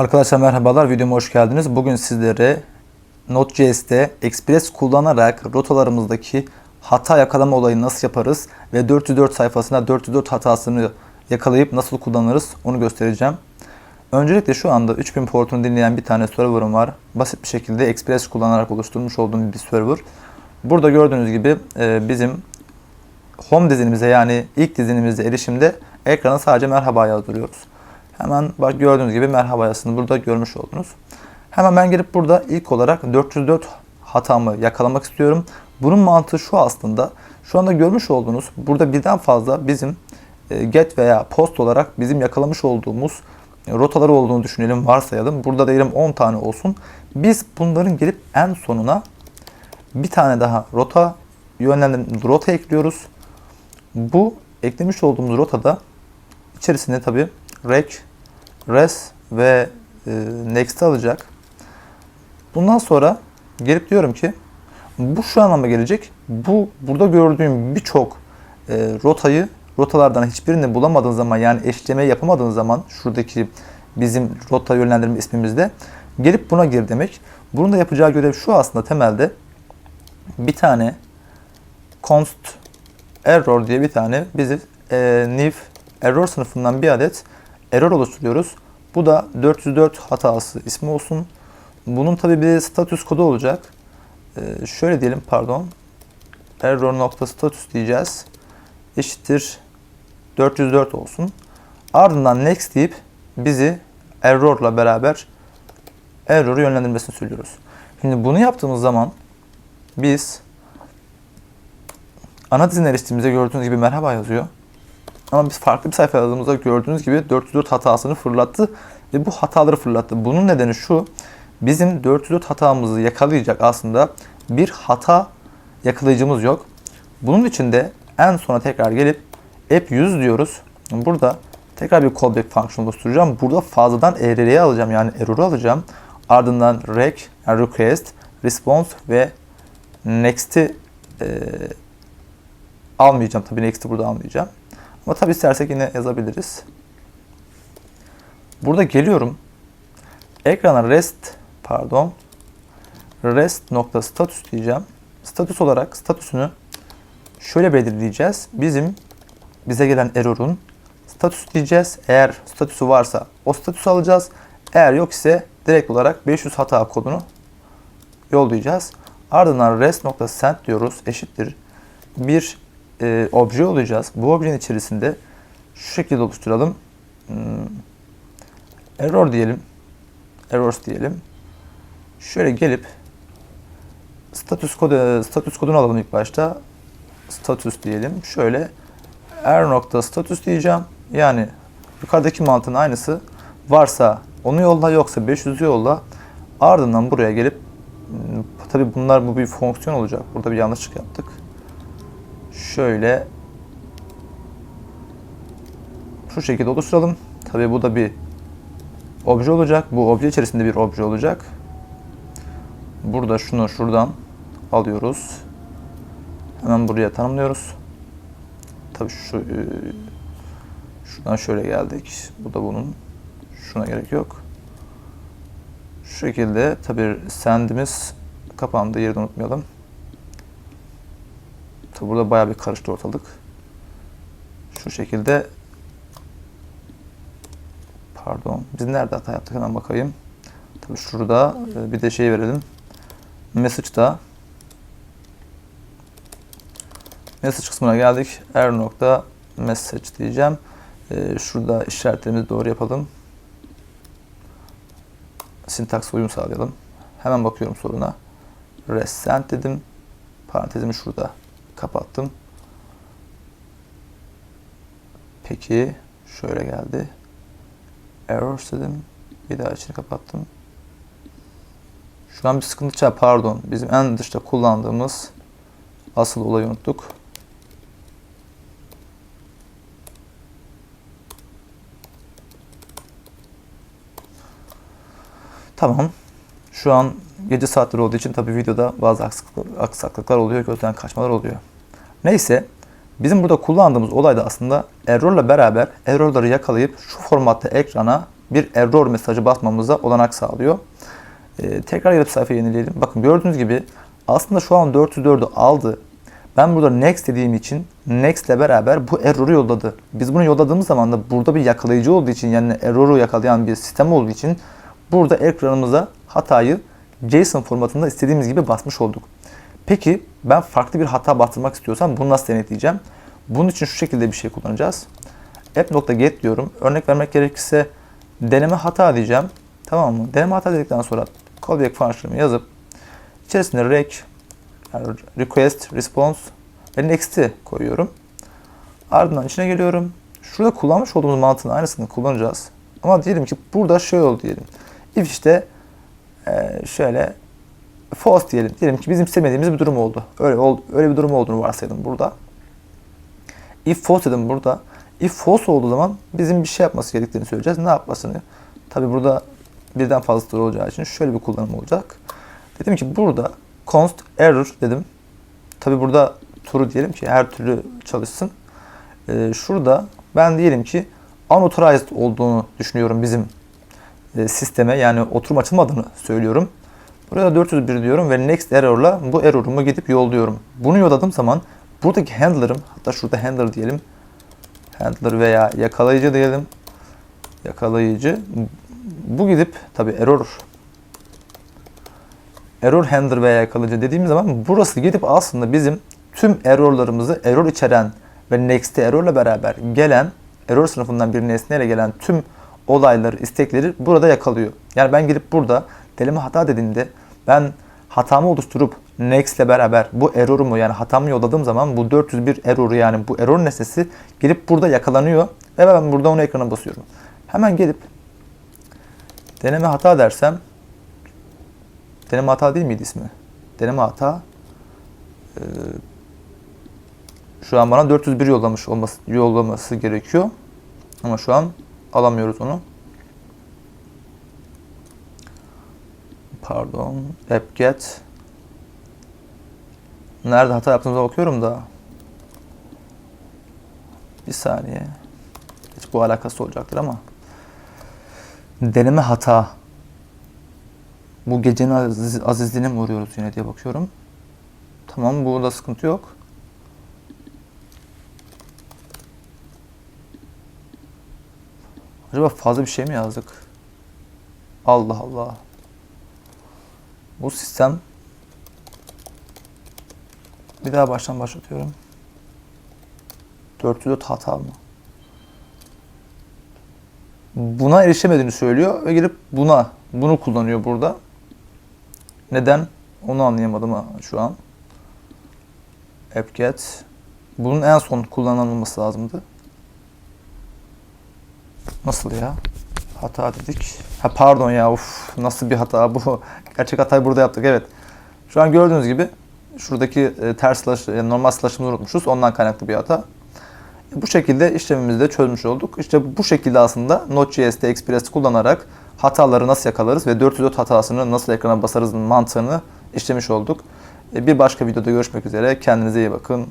Arkadaşlar merhabalar, videoma hoş geldiniz. Bugün sizlere Node.js'te Express kullanarak rotalarımızdaki hata yakalama olayını nasıl yaparız ve 404 sayfasında 404 hatasını yakalayıp nasıl kullanırız onu göstereceğim. Öncelikle şu anda 3000 portunu dinleyen bir tane server'ım var. Basit bir şekilde Express kullanarak oluşturmuş olduğum bir server. Burada gördüğünüz gibi e, bizim home dizinimize yani ilk dizinimize erişimde ekrana sadece merhaba yazdırıyoruz. Hemen bak gördüğünüz gibi merhaba yazısını burada görmüş oldunuz. Hemen ben gelip burada ilk olarak 404 hatamı yakalamak istiyorum. Bunun mantığı şu aslında. Şu anda görmüş olduğunuz burada birden fazla bizim e, get veya post olarak bizim yakalamış olduğumuz rotaları olduğunu düşünelim, varsayalım. Burada diyelim 10 tane olsun. Biz bunların gelip en sonuna bir tane daha rota yönlendirme rota ekliyoruz. Bu eklemiş olduğumuz rotada içerisinde tabi rec, res ve e, next alacak. Bundan sonra gelip diyorum ki bu şu anlama gelecek. Bu burada gördüğüm birçok e, rotayı rotalardan hiçbirini bulamadığın zaman yani eşleme yapamadığın zaman şuradaki bizim rota yönlendirme ismimizde gelip buna gir demek. Bunun da yapacağı görev şu aslında temelde bir tane const error diye bir tane bizi e, new error sınıfından bir adet error oluşturuyoruz. Bu da 404 hatası ismi olsun. Bunun tabi bir status kodu olacak. E, şöyle diyelim pardon. Error nokta status diyeceğiz. Eşittir 404 olsun. Ardından next deyip bizi errorla beraber error'u yönlendirmesini söylüyoruz. Şimdi bunu yaptığımız zaman biz ana dizine eriştiğimizde gördüğünüz gibi merhaba yazıyor. Ama biz farklı bir sayfa yazdığımızda gördüğünüz gibi 404 hatasını fırlattı ve bu hataları fırlattı. Bunun nedeni şu. Bizim 404 hatamızı yakalayacak aslında bir hata yakalayıcımız yok. Bunun için de en sona tekrar gelip app 100 diyoruz. Burada tekrar bir callback function oluşturacağım. Burada fazladan error'ı alacağım yani error'u alacağım. Ardından rec, yani request, response ve next'i e, almayacağım. Tabii next'i burada almayacağım. Ama tabii istersek yine yazabiliriz. Burada geliyorum. Ekrana rest pardon rest nokta status diyeceğim. Status olarak statüsünü şöyle belirleyeceğiz. Bizim bize gelen error'un statüsü diyeceğiz. Eğer statüsü varsa o statüsü alacağız. Eğer yok ise direkt olarak 500 hata kodunu yollayacağız. Ardından rest.send diyoruz eşittir. Bir e, obje olacağız. Bu objenin içerisinde şu şekilde oluşturalım. Hmm, error diyelim. Errors diyelim. Şöyle gelip status kodu status kodunu alalım ilk başta. Status diyelim. Şöyle er nokta status diyeceğim. Yani yukarıdaki mantığın aynısı. Varsa onu yolla yoksa 500'ü yolla. Ardından buraya gelip tabi bunlar bu bir fonksiyon olacak. Burada bir yanlışlık yaptık. Şöyle şu şekilde oluşturalım. Tabi bu da bir obje olacak. Bu obje içerisinde bir obje olacak. Burada şunu şuradan alıyoruz. Hemen buraya tanımlıyoruz. Tabi şu e, şuradan şöyle geldik. Bu da bunun. Şuna gerek yok. Şu şekilde tabi sendimiz kapandı. Yeri unutmayalım. Tabi burada bayağı bir karıştı ortalık. Şu şekilde pardon biz nerede hata yaptık hemen bakayım. Tabi şurada e, bir de şey verelim. Message'da message kısmına geldik. Er nokta message diyeceğim. Ee, şurada işaretlerimizi doğru yapalım. Sintaks uyum sağlayalım. Hemen bakıyorum soruna. Resend dedim. Parantezimi şurada kapattım. Peki şöyle geldi. Errors dedim. Bir daha içini kapattım. Şu an bir sıkıntı çıkar. Pardon. Bizim en dışta kullandığımız asıl olayı unuttuk. Tamam. Şu an gece saatleri olduğu için tabii videoda bazı aksaklıklar oluyor, gözden kaçmalar oluyor. Neyse, bizim burada kullandığımız olay da aslında errorla beraber errorları yakalayıp şu formatta ekrana bir error mesajı basmamıza olanak sağlıyor. Ee, tekrar gelip sayfayı yenileyelim. Bakın gördüğünüz gibi aslında şu an 404'ü aldı. Ben burada next dediğim için next ile beraber bu error'u yolladı. Biz bunu yolladığımız zaman da burada bir yakalayıcı olduğu için yani error'u yakalayan bir sistem olduğu için burada ekranımıza hatayı JSON formatında istediğimiz gibi basmış olduk. Peki ben farklı bir hata bastırmak istiyorsam bunu nasıl denetleyeceğim? Bunun için şu şekilde bir şey kullanacağız. app.get diyorum. Örnek vermek gerekirse deneme hata diyeceğim. Tamam mı? Deneme hata dedikten sonra callback function'ımı yazıp içerisine rec yani request, response ve next'i koyuyorum. Ardından içine geliyorum. Şurada kullanmış olduğumuz mantığın aynısını kullanacağız. Ama diyelim ki burada şöyle oldu diyelim. If işte şöyle false diyelim. Diyelim ki bizim istemediğimiz bir durum oldu. Öyle öyle bir durum olduğunu varsayalım burada. If false dedim burada. If false olduğu zaman bizim bir şey yapması gerektiğini söyleyeceğiz. Ne yapmasını? Tabi burada birden fazla soru olacağı için şöyle bir kullanım olacak. Dedim ki burada const error dedim. Tabi burada true diyelim ki her türlü çalışsın. Ee, şurada ben diyelim ki unauthorized olduğunu düşünüyorum bizim sisteme yani oturum açılmadığını söylüyorum. Buraya 401 diyorum ve next error'la bu error'umu gidip yolluyorum. Bunu yolladığım zaman buradaki handler'ım hatta şurada handler diyelim. Handler veya yakalayıcı diyelim. Yakalayıcı. Bu gidip tabi error error handler veya yakalayıcı dediğimiz zaman burası gidip aslında bizim tüm errorlarımızı error içeren ve next'e errorla beraber gelen error sınıfından bir nesneyle gelen tüm olayları, istekleri burada yakalıyor. Yani ben gidip burada deneme hata dediğimde ben hatamı oluşturup next ile beraber bu error'umu yani hatamı yolladığım zaman bu 401 error'u yani bu error nesnesi gelip burada yakalanıyor ve ben burada onu ekrana basıyorum. Hemen gelip deneme hata dersem deneme hata değil miydi ismi? Deneme hata Ee, şu an bana 401 yollamış olması yollaması gerekiyor. Ama şu an alamıyoruz onu. Pardon. app-get Nerede hata yaptığımıza bakıyorum da. Bir saniye. Hiç bu alakası olacaktır ama. Deneme hata. Bu gecenin aziz, azizliğine mi uğruyoruz yine diye bakıyorum. Tamam burada sıkıntı yok. Acaba fazla bir şey mi yazdık? Allah Allah. Bu sistem bir daha baştan başlatıyorum. 404 hata mı? Buna erişemediğini söylüyor ve gelip buna bunu kullanıyor burada. Neden? Onu anlayamadım şu an. app-get bunun en son kullanılması lazımdı. Nasıl ya? Hata dedik. Ha pardon ya uf nasıl bir hata bu. Gerçek hatayı burada yaptık evet. Şu an gördüğünüz gibi şuradaki e, ters slash, yani normal slash'ımızı unutmuşuz. Ondan kaynaklı bir hata. Bu şekilde işlemimizi de çözmüş olduk. İşte bu şekilde aslında Node.js'te Express kullanarak hataları nasıl yakalarız ve 404 hatasını nasıl ekrana basarız mantığını işlemiş olduk. E, Bir başka videoda görüşmek üzere. Kendinize iyi bakın.